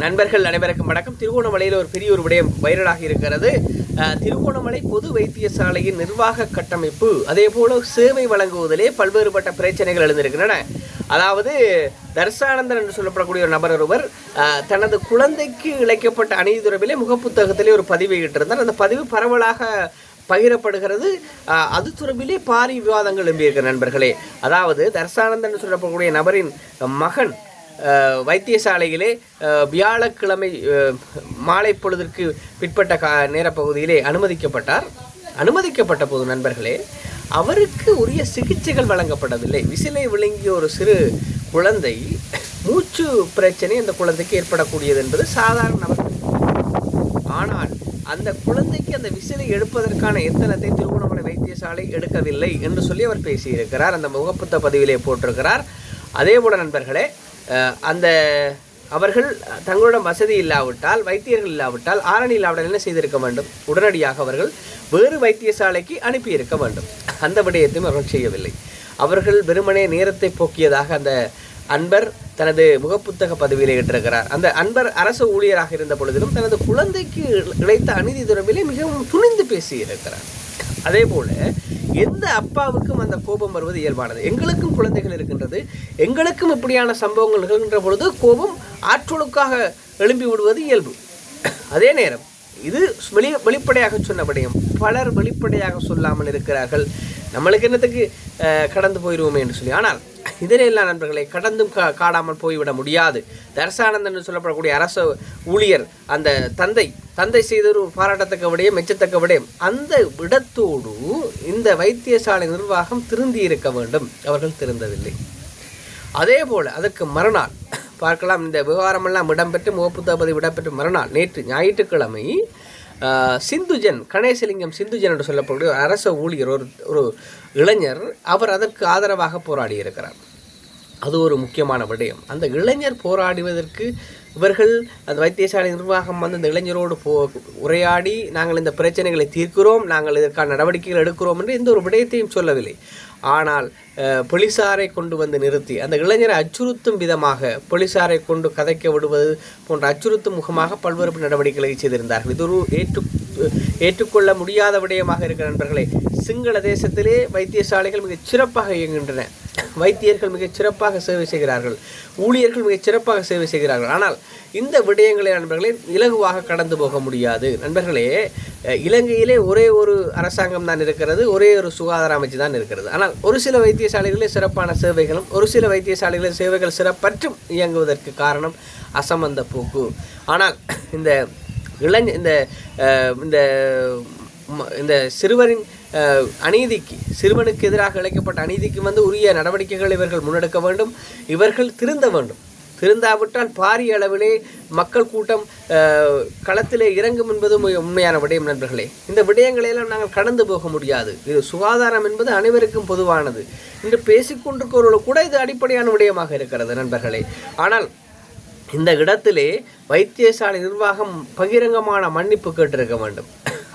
நண்பர்கள் அனைவருக்கும் வணக்கம். திருகோணமலையில் ஒரு பெரிய ஒரு விடயம் வைரலாக இருக்கிறது. திருகோணமலை பொது வைத்தியசாலையின் நிர்வாக கட்டமைப்பு அதே போல சேவை வழங்குவதிலே பல்வேறுபட்ட பிரச்சனைகள் எழுந்திருக்கின்றன. அதாவது தர்சானந்தன் என்று சொல்லப்படக்கூடிய ஒரு நபர் ஒருவர் தனது குழந்தைக்கு இழைக்கப்பட்ட அநீதி முகப்புத்தகத்திலே ஒரு பதிவை இட்டிருந்தார். அந்த பதிவு பரவலாக பகிரப்படுகிறது. அது தொடர்பிலே பாரி விவாதங்கள் எழும்பியிருக்கிற நண்பர்களே. அதாவது தர்சானந்தன் என்று சொல்லப்படக்கூடிய நபரின் மகன் வைத்தியசாலையிலே வியாழக்கிழமை மாலை பொழுதிற்கு பிற்பட்ட கா நேரப்பகுதியிலே அனுமதிக்கப்பட்டார். அனுமதிக்கப்பட்ட போது நண்பர்களே அவருக்கு உரிய சிகிச்சைகள் வழங்கப்படவில்லை விசிலை விழுங்கிய ஒரு சிறு குழந்தை மூச்சு பிரச்சனை அந்த குழந்தைக்கு ஏற்படக்கூடியது என்பது சாதாரண நபர் ஆனால் அந்த குழந்தைக்கு அந்த விசிலை எடுப்பதற்கான எத்தனத்தை திருவண்ணாமலை வைத்தியசாலை எடுக்கவில்லை என்று சொல்லி அவர் பேசியிருக்கிறார். அந்த முகப்புத்த பதிவிலே போட்டிருக்கிறார். அதே போல நண்பர்களே அந்த அவர்கள் தங்களிடம் வசதி இல்லாவிட்டால் வைத்தியர்கள் இல்லாவிட்டால் ஆரணி இல்லாவிட்டால் என்ன செய்திருக்க வேண்டும்? உடனடியாக அவர்கள் வேறு வைத்தியசாலைக்கு அனுப்பியிருக்க வேண்டும். அந்த விடயத்தையும் அவர்கள் செய்யவில்லை. அவர்கள் வெறுமனே நேரத்தை போக்கியதாக அந்த அன்பர் தனது முகப்புத்தக பதவியில் ஏற்றிருக்கிறார் அந்த அன்பர் அரசு ஊழியராக இருந்த பொழுதிலும் தனது குழந்தைக்கு இழைத்த அநீதி தொடர்பிலே மிகவும் துணிந்து பேசியிருக்கிறார். அதே போல எந்த அப்பாவுக்கும் அந்த கோபம் வருவது இயல்பானது? எங்களுக்கும் குழந்தைகள் இருக்கின்றது. எங்களுக்கும் இப்படியான சம்பவங்கள் நிகழ்கின்ற பொழுது கோபம் ஆற்றலுக்காக எழும்பி விடுவது இயல்பு. அதே நேரம் இது வெளி வெளிப்படையாக சொன்னபடியும் பலர் வெளிப்படையாக சொல்லாமல் இருக்கிறார்கள். நம்மளுக்கு என்னத்துக்கு கடந்து போயிடுவோமே என்று சொல்லி. ஆனால் இதனையெல்லாம் நண்பர்களை கடந்தும் கா காடாமல் போய்விட முடியாது. தர்சானந்தன் என்று சொல்லப்படக்கூடிய அரசு ஊழியர் அந்த தந்தை தந்தை செய்த ஒரு பாராட்டத்தக்க விடயம் மெச்சத்தக்க விடயம். அந்த இடத்தோடு இந்த வைத்தியசாலை நிர்வாகம் திருந்தி இருக்க வேண்டும். அவர்கள் திருந்தவில்லை. அதே போல் அதற்கு மறுநாள் பார்க்கலாம் இந்த விவகாரமெல்லாம் இடம்பெற்று முகப்புத்தகப்பதி இடம்பெற்று மறுநாள் நேற்று ஞாயிற்றுக்கிழமை சிந்துஜன் கணேசலிங்கம் சிந்துஜன் என்று சொல்லக்கூடிய ஒரு அரச ஊழியர் ஒரு ஒரு இளைஞர் அவர் அதற்கு ஆதரவாக போராடி இருக்கிறார் அது ஒரு முக்கியமான விடயம். அந்த இளைஞர் போராடுவதற்கு இவர்கள் அந்த வைத்தியசாலை நிர்வாகம் வந்து இந்த இளைஞரோடு போ உரையாடி நாங்கள் இந்த பிரச்சனைகளை தீர்க்கிறோம் நாங்கள் இதற்கான நடவடிக்கைகள் எடுக்கிறோம் என்று எந்த ஒரு விடயத்தையும் சொல்லவில்லை. ஆனால் போலீசாரை கொண்டு வந்து நிறுத்தி அந்த இளைஞரை அச்சுறுத்தும் விதமாக போலீசாரை கொண்டு கதைக்க விடுவது போன்ற அச்சுறுத்தும் முகமாக பல்வேறு நடவடிக்கைகளை செய்திருந்தார்கள். இது ஒரு ஏற்று ஏற்றுக்கொள்ள முடியாத விடயமாக இருக்கிற நண்பர்களே சிங்கள தேசத்திலே வைத்தியசாலைகள் மிகச் சிறப்பாக இயங்குகின்றன. வைத்தியர்கள் மிகச் சிறப்பாக சேவை செய்கிறார்கள் ஊழியர்கள் மிகச் சிறப்பாக சேவை செய்கிறார்கள். ஆனால் இந்த விடயங்களை நண்பர்களே இலகுவாக கடந்து போக முடியாது. நண்பர்களே இலங்கையிலே ஒரே ஒரு அரசாங்கம் தான் இருக்கிறது ஒரே ஒரு சுகாதார அமைச்சு தான் இருக்கிறது. ஆனால் ஒரு சில வைத்தியசாலைகளில் சிறப்பான சேவைகளும் ஒரு சில வைத்தியசாலைகளில் சேவைகள் சிறப்பற்றும் இயங்குவதற்கு காரணம் அசம்பந்த போக்கு. ஆனால் இந்த இளைஞ இந்த இந்த இந்த சிறுவரின் அநீதிக்கு சிறுவனுக்கு எதிராக இழைக்கப்பட்ட அநீதிக்கு வந்து உரிய நடவடிக்கைகள் இவர்கள் முன்னெடுக்க வேண்டும். இவர்கள் திருந்த வேண்டும். திருந்தாவிட்டால் பாரிய அளவிலே மக்கள் கூட்டம் களத்திலே இறங்கும் என்பதும் உண்மையான விடயம் நண்பர்களே. இந்த விடயங்களையெல்லாம் நாங்கள் கடந்து போக முடியாது. இது சுகாதாரம் என்பது அனைவருக்கும் பொதுவானது. இன்று பேசிக்கொண்டிருக்கிறவர்கள் கூட இது அடிப்படையான விடயமாக இருக்கிறது நண்பர்களே. ஆனால் இந்த இடத்திலே வைத்தியசாலை நிர்வாகம் பகிரங்கமான மன்னிப்பு கேட்டிருக்க வேண்டும்.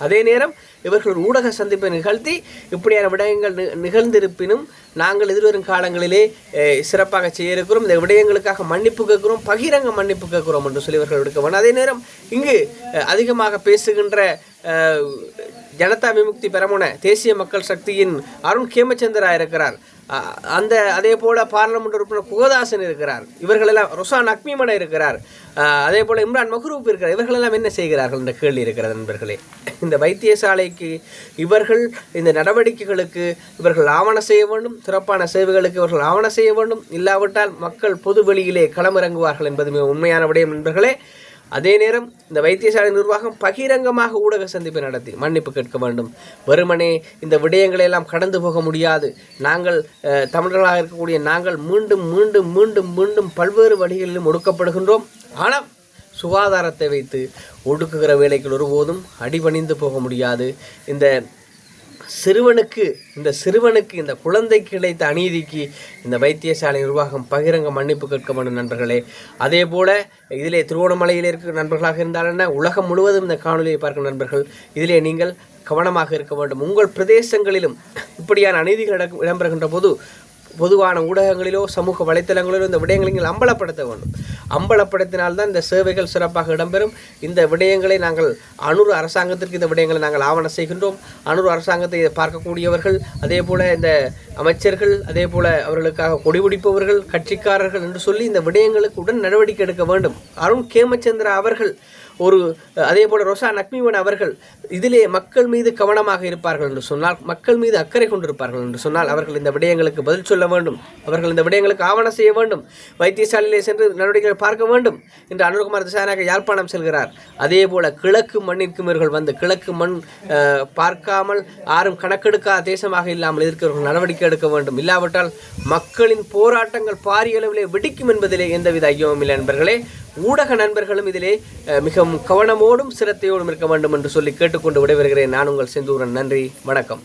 அதே நேரம் இவர்கள் ஊடக சந்திப்பை நிகழ்த்தி இப்படியான விடயங்கள் நிகழ்ந்திருப்பினும் நாங்கள் எதிர்வரும் காலங்களிலே சிறப்பாக செய்ய இருக்கிறோம் இந்த விடயங்களுக்காக மன்னிப்பு கேட்கிறோம் பகிரங்க மன்னிப்பு கேட்கிறோம் என்று சொல்லி இவர்கள் எடுக்க வேண்டும் அதே நேரம் இங்கு அதிகமாக பேசுகின்ற ஜனதா விமுக்தி பெரமுன தேசிய மக்கள் சக்தியின் அருண் கேமச்சந்திரா இருக்கிறார். அந்த அதே போல் பார்லமெண்ட் உறுப்பினர் குகதாசன் இருக்கிறார். இவர்களெல்லாம் ரொசான் அக்மிமன இருக்கிறார். அதே போல் இம்ரான் மஹ்ரூப் இருக்கிறார். இவர்களெல்லாம் என்ன செய்கிறார்கள் என்ற கேள்வி இருக்கிறது நண்பர்களே. இந்த வைத்தியசாலைக்கு இவர்கள் இந்த நடவடிக்கைகளுக்கு இவர்கள் ஆவண செய்ய வேண்டும் சிறப்பான சேவைகளுக்கு இவர்கள் ஆவண செய்ய வேண்டும். இல்லாவிட்டால் மக்கள் பொது வெளியிலே களமிறங்குவார்கள் என்பது மிக உண்மையான விடயம் நண்பர்களே. அதே நேரம் இந்த வைத்தியசாலை நிர்வாகம் பகிரங்கமாக ஊடக சந்திப்பை நடத்தி மன்னிப்பு கேட்க வேண்டும். வெறுமனே இந்த விடயங்களை எல்லாம் கடந்து போக முடியாது. நாங்கள் தமிழர்களாக இருக்கக்கூடிய நாங்கள் மீண்டும் மீண்டும் மீண்டும் மீண்டும் பல்வேறு வழிகளிலும் ஒடுக்கப்படுகின்றோம். ஆனால் சுகாதாரத்தை வைத்து ஒடுக்குகிற வேலைகள் ஒருபோதும் அடிபணிந்து போக முடியாது. இந்த சிறுவனுக்கு இந்த சிறுவனுக்கு இந்த குழந்தைக்கு கிடைத்த அநீதிக்கு இந்த வைத்தியசாலை நிர்வாகம் பகிரங்க மன்னிப்பு கேட்க வேண்டும் நண்பர்களே. அதே போல் இதிலே திருவோணமலையில் இருக்கிற நண்பர்களாக இருந்தாலும் உலகம் முழுவதும் இந்த காணொலியை பார்க்கும் நண்பர்கள் இதிலே நீங்கள் கவனமாக இருக்க வேண்டும். உங்கள் பிரதேசங்களிலும் இப்படியான அநீதிகள் இடம் இடம்பெறுகின்ற போது பொதுவான ஊடகங்களிலோ சமூக வலைத்தளங்களிலோ இந்த விடயங்களை நீங்கள் அம்பலப்படுத்த வேண்டும். அம்பலப்படுத்தினால்தான் இந்த சேவைகள் சிறப்பாக இடம்பெறும். இந்த விடயங்களை நாங்கள் அணுறு அரசாங்கத்திற்கு இந்த விடயங்களை நாங்கள் ஆவணம் செய்கின்றோம். அணுறு அரசாங்கத்தை இதை பார்க்கக்கூடியவர்கள் அதே போல் இந்த அமைச்சர்கள் அதே போல் அவர்களுக்காக கொடிபிடிப்பவர்கள் கட்சிக்காரர்கள் என்று சொல்லி இந்த விடயங்களுக்கு உடன் நடவடிக்கை எடுக்க வேண்டும். அருண் கேமச்சந்திரா அவர்கள் ஒரு அதே போல் ரொசா நக்மிவன் அவர்கள் இதிலே மக்கள் மீது கவனமாக இருப்பார்கள் என்று சொன்னால் மக்கள் மீது அக்கறை கொண்டிருப்பார்கள் என்று சொன்னால் அவர்கள் இந்த விடயங்களுக்கு பதில் சொல்ல வேண்டும். அவர்கள் இந்த விடயங்களுக்கு ஆவணம் செய்ய வேண்டும். வைத்தியசாலையிலே சென்று நடவடிக்கைகளை பார்க்க வேண்டும் என்று அனுர்குமார் திசாநாயக யாழ்ப்பாணம் செல்கிறார். அதே போல கிழக்கு மண்ணிற்கும் இவர்கள் வந்து கிழக்கு மண் பார்க்காமல் யாரும் கணக்கெடுக்காத தேசமாக இல்லாமல் இருக்கிறவர்கள் நடவடிக்கை எடுக்க வேண்டும். இல்லாவிட்டால் மக்களின் போராட்டங்கள் பாரிய அளவிலே வெடிக்கும் என்பதிலே எந்தவித ஐயமும் இல்லை நண்பர்களே. ஊடக நண்பர்களும் இதிலே மிகவும் கவனமோடும் சிரத்தையோடும் இருக்க வேண்டும் என்று சொல்லி கேட்டுக்கொண்டு விடைபெறுகிறேன். நான் உங்கள் செந்தூரன். நன்றி. வணக்கம்.